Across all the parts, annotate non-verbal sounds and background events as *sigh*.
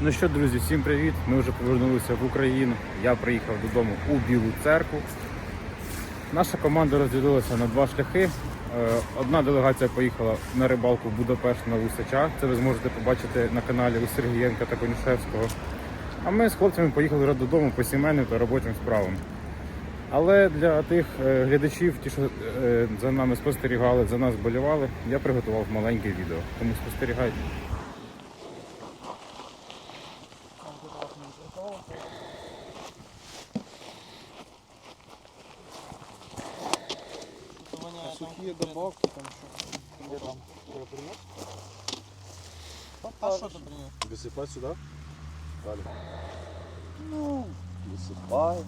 Ну що, друзі, всім привіт! Ми вже повернулися в Україну. Я приїхав додому у Білу церкву. Наша команда розділилася на два шляхи. Е, Одна делегація поїхала на рибалку в Будапешт на Лусача. Це ви зможете побачити на каналі у Сергієнка та Конюшевського. А ми з хлопцями поїхали вже додому по сімейним та робочим справам. Але для тих е, глядачів, ті, що е, за нами спостерігали, за нас болівали, я приготував маленьке відео. Тому спостерігайте. Сухие добавки там что? Где там? А что ты принес? Высыпать сюда? Далее. Ну, высыпай.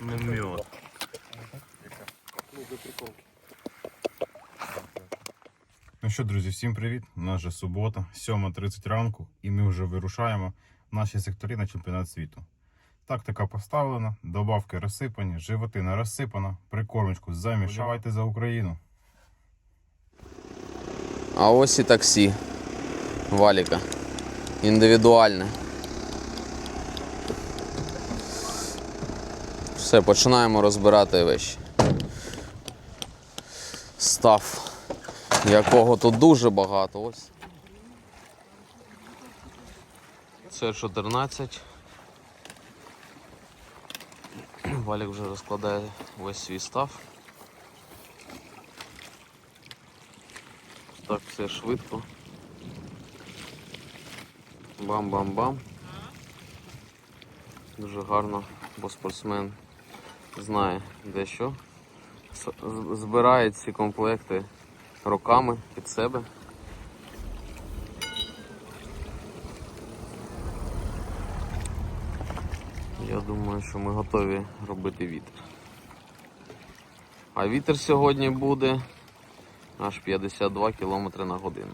Ну, мед. Ну, до приколки. Ну що, друзі, всім привіт. У нас вже субота, 7.30 ранку, і ми вже вирушаємо в наші секторі на чемпіонат світу. Тактика поставлена, добавки розсипані, животина розсипана, прикормочку замішайте за Україну. А ось і таксі валіка. Індивідуальне. Все, починаємо розбирати вещі. Став, якого тут дуже багато. Ось. Це 14. *clears throat* Валік вже розкладає весь свій став. Так, все швидко. Бам-бам-бам. Дуже гарно, бо спортсмен знає де що. Збирає ці комплекти роками під себе. Я думаю, що ми готові робити вітер. А вітер сьогодні буде аж 52 км на годину.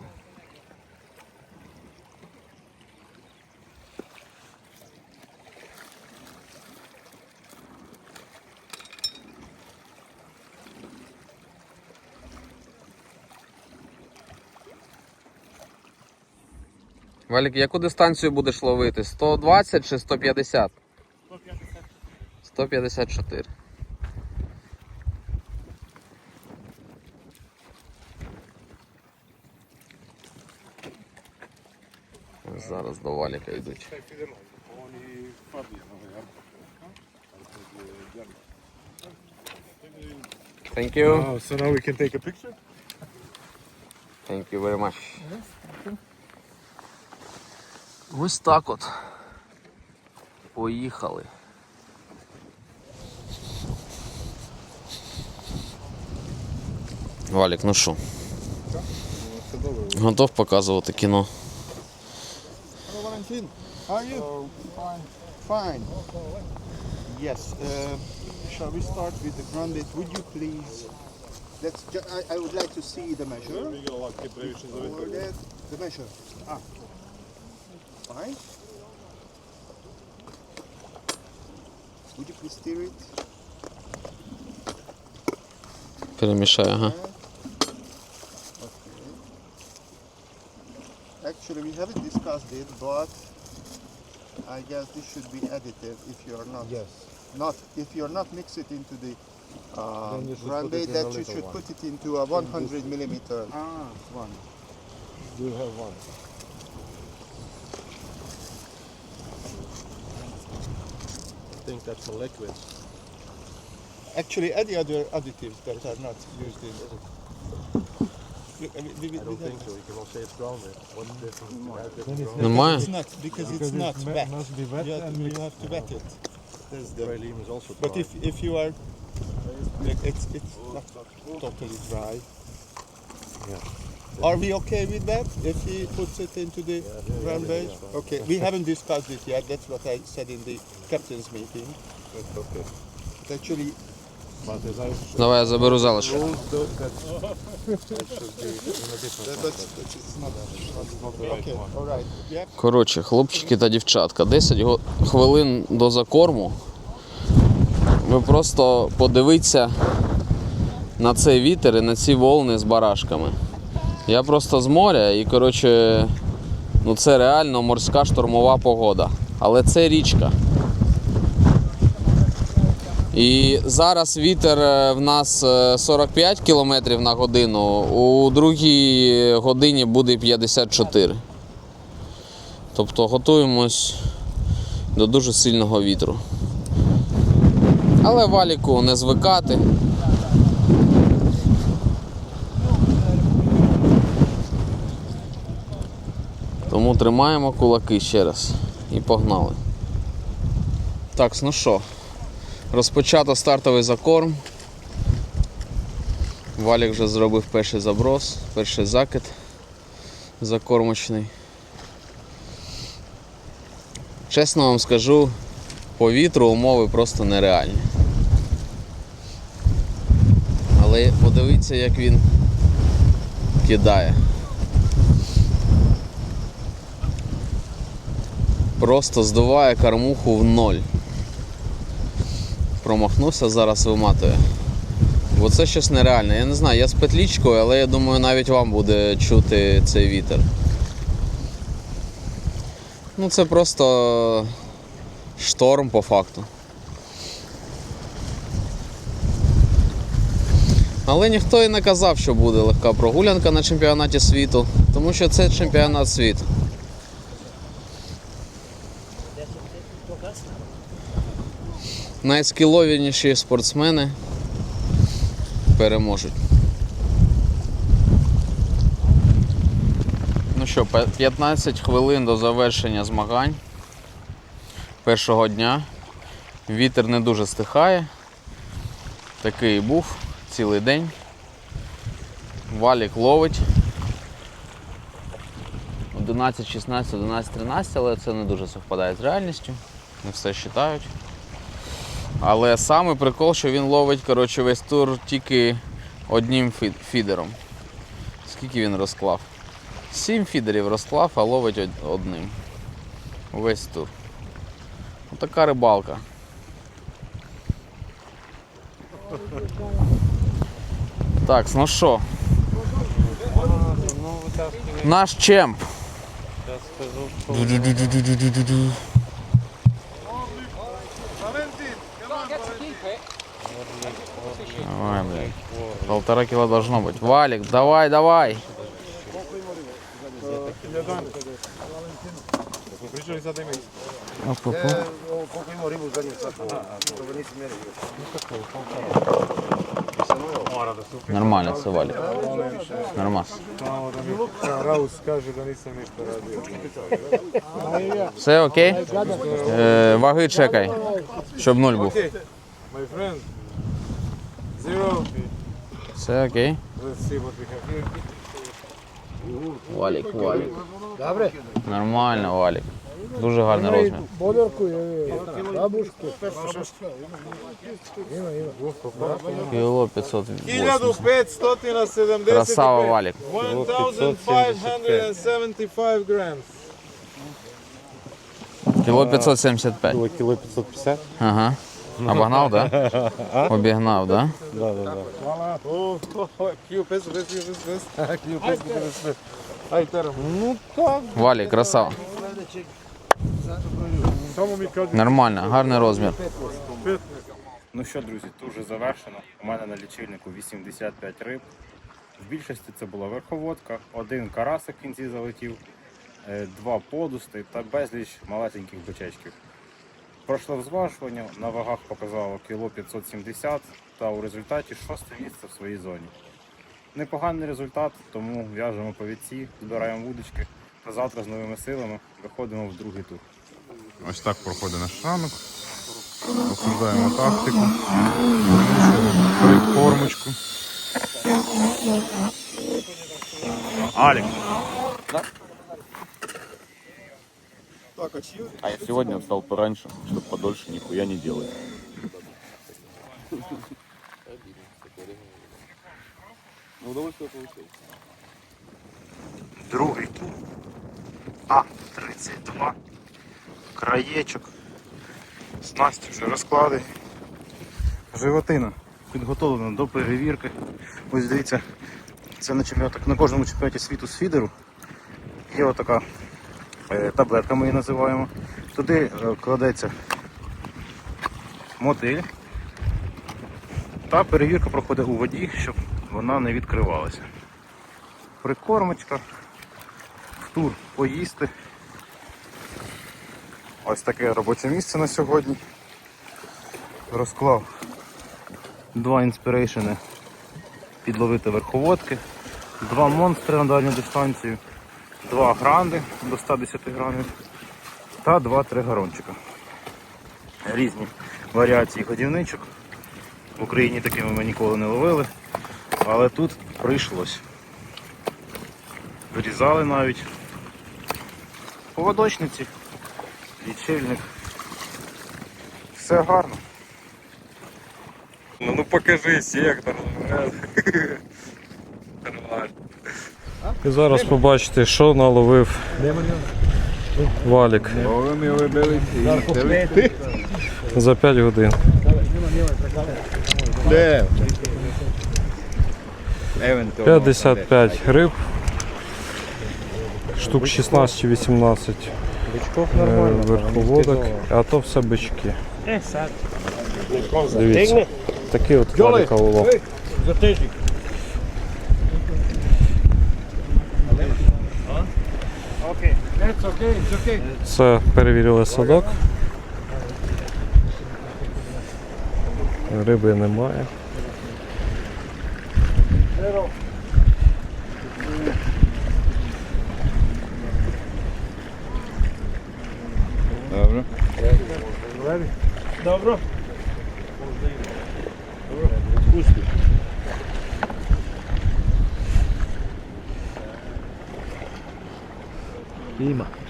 Валік, яку дистанцію будеш ловити? 120 чи 150? 150. 154. Зараз до валіка йдуть. Thank you. Oh, so now we can take a picture? Thank you very much. Ось так от. Поїхали. Валік, ну що, готов показувати кіно? Valentin. How are you? fine. Fine. Yes. Uh, shall we start with the grande? Would you please? Let's. Ju- I, I would like to see the measure. Or the, the measure. Ah. Fine. steer it? Перемішаю, ага. Actually, we haven't discussed it, but I guess this should be additive if you're not. Yes. Not if you're not mix it into the uh, Then you should grande, put it in a that you little should one. put it into a 100 millimeter ah, one. Do you have one? think that's a liquid. Actually, any other additives that are not used in. Look, I mean, we- we- I we don't have- think so. You can all say it's grounded. What's the difference? You have different grounded. Немає? It's not because, it's not wet. must be wet you have, and to, you mixed. have to wet it. That's the. Raylene is also But dry. if if you are, like, it's it's not totally dry. Yeah. Are we okay with that? If he puts it into the Yeah, yeah, ground yeah, base? yeah. Okay, we haven't discussed it yet. That's what I said in the captain's meeting. Okay. But actually, Давай я заберу. Yeah. Коротше, хлопчики та дівчатка, 10 хвилин до закорму. Ви просто подивіться на цей вітер і на ці волни з барашками. Я просто з моря і коротше, ну це реально морська штормова погода. Але це річка. І зараз вітер е, в нас е, 45 км на годину, у другій годині буде 54. Тобто готуємось до дуже сильного вітру. Але валіку не звикати. Тому тримаємо кулаки ще раз і погнали. Так, ну що, розпочато стартовий закорм. Валік вже зробив перший заброс, перший закид закормочний. Чесно вам скажу, по вітру умови просто нереальні. Але подивіться, як він кидає. Просто здуває кормуху в ноль. Промахнувся, зараз виматує. Бо це щось нереальне. Я не знаю, я з петлічкою, але я думаю, навіть вам буде чути цей вітер. Ну це просто шторм по факту. Але ніхто і не казав, що буде легка прогулянка на чемпіонаті світу, тому що це чемпіонат світу. Найскіловіші спортсмени переможуть. Ну що, 15 хвилин до завершення змагань першого дня. Вітер не дуже стихає. Такий був цілий день. Валік ловить. 11, 16, 11, 13, але це не дуже совпадає з реальністю. Не все вважають. Але саме прикол, що він ловить коротше, весь тур тільки одним фідером. Скільки він розклав? Сім фідерів розклав, а ловить одним. Весь тур. Така рибалка. Так, ну що? Ну, Наш чемп. я скажу, що Давай, блядь. Полтора кило должно быть. Валик, давай, давай. Нормально все валик. Нормально. Раус скаже да radio. Все окей? Е, ваги чекай, щоб нуль був. My friend. Zero. Все окей. Let's see what we have here. Валік, валік. Нормально, валік. Дуже гарний розмір. Бодорку je babuške. Кіло 580. 1575. Красава валік. 1575 grams. Кіло 575. Кіло, кіло 550? Ага. Обогнав, так? Да? *laughs* Обігнав, так? Да? Да, да, да. О, о, о, кіло 500, 500, 500. Кіло 500, 500. Ай, терем. Ну так. Валік, красава. Нормально, гарний розмір. Ну що, друзі, тут вже завершено. У мене на лічильнику 85 риб. В більшості це була верховодка, один карасик в кінці залетів, е, два подусти та безліч малесеньких бичечків. Пройшло зважування, на вагах показало кіло 570 та у результаті шосте місце в своїй зоні. Непоганий результат, тому в'яжемо повідці, збираємо вудочки та завтра з новими силами виходимо в другий тур. Ось так проходить наш ранок. Обсуждаємо тактику, прикормочку. Алик. А я сегодня встал пораньше, чтобы подольше нихуя не делать. Ну, удовольствие получил. Другий тур. А-32. Краєчок. Снасті вже розклади. Животина підготовлена до перевірки. Ось дивіться, Це на чемпіонатах на кожному чемпіонаті світу з фідеру. Є отака таблетка, ми її називаємо. Туди е, кладеться мотиль. Та перевірка проходить у воді, щоб вона не відкривалася. Прикормочка, тур поїсти. Ось таке робоче місце на сьогодні. Розклав два інспірейшени підловити верховодки, два монстри на дальню дистанцію, два гранди до 110 грамів та два тригарончика. Різні варіації годівничок. В Україні такими ми ніколи не ловили, але тут прийшлось. Вирізали навіть поводочниці, лічильник. Все гарно. Ну, ну покажи сектор. І зараз побачите, що наловив валік за 5 годин. Де? 55 риб, штук 16 чи 18 е, верховодок, а то все бички. Дивіться, такий от валіка улов. Все, перевірили садок. Риби немає. Добре.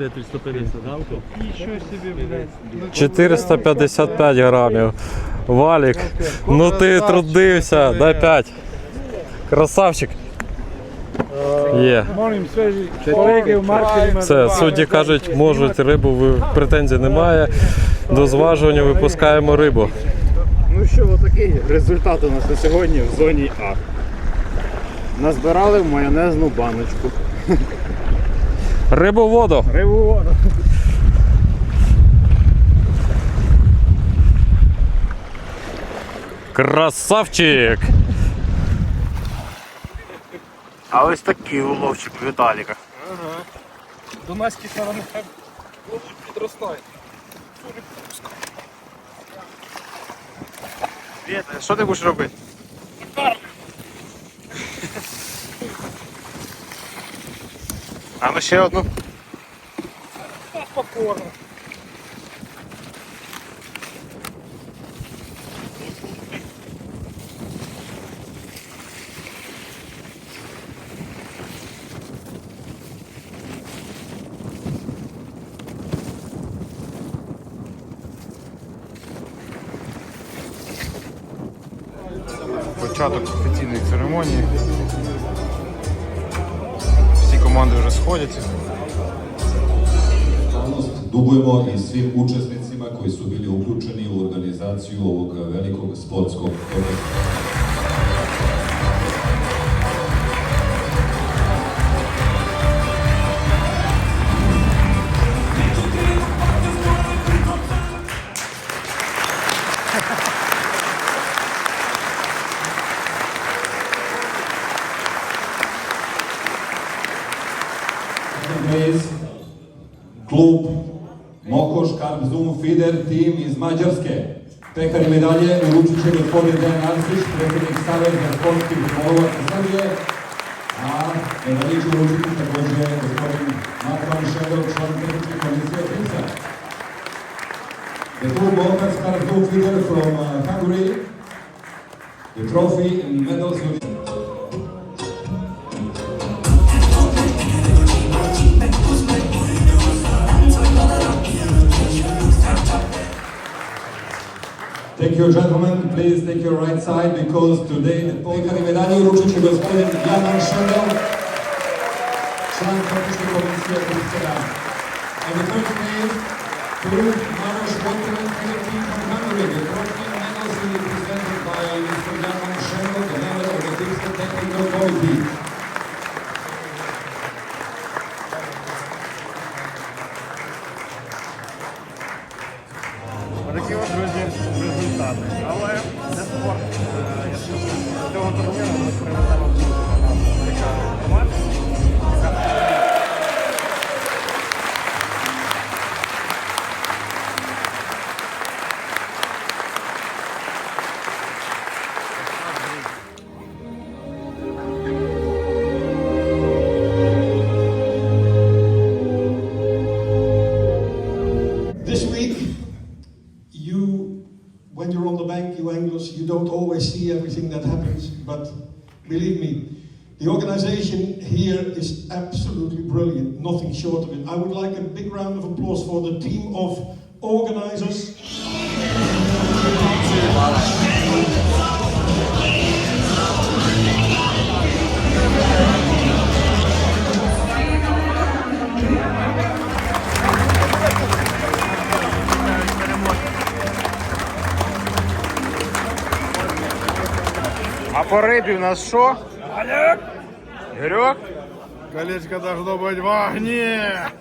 Има, 450 авто. 455 грамів. Валік, ну ти трудився, дай 5. Красавчик. Є. Все, судді кажуть, можуть рибу, претензій немає. До зважування випускаємо рибу. Ну що, отакий результат у нас на сьогодні в зоні А. Назбирали в майонезну баночку. Рибу в воду. Рибу воду. Красавчик! А ось такий уловчик у Віталіка. Дунайські сторони підростає. Віта, що ти будеш робити? А ну ще одну. Покорно. Початок офіційної церемонії. Команди вже сходяться. Dugujemo i svim učesnicima koji su bili uključeni u organizaciju ovog velikog sportskog događaja. Feeder tim iz Mađarske. Pekar medalje uručit će gospodin Dejan Arsić, predsjednik Saveza sportskih ribolova Srbije, a medalje će uručiti također gospodin Marko Šedov, član tehničke komisije FISA. The two Karp Zoom Feeder from uh, Hungary, the trophy and medals will Take your gentlemen, please take your right side because today the Polkami Medani ruczy się gospodin Jan Szydeł, członek Polskiej Komisji Akreditacji. And the first name, Król Marosz Wojtek, from Hungary, of applause for the team of organizers. А по рибі у нас що? Гирьок? Колечко должно быть в огне.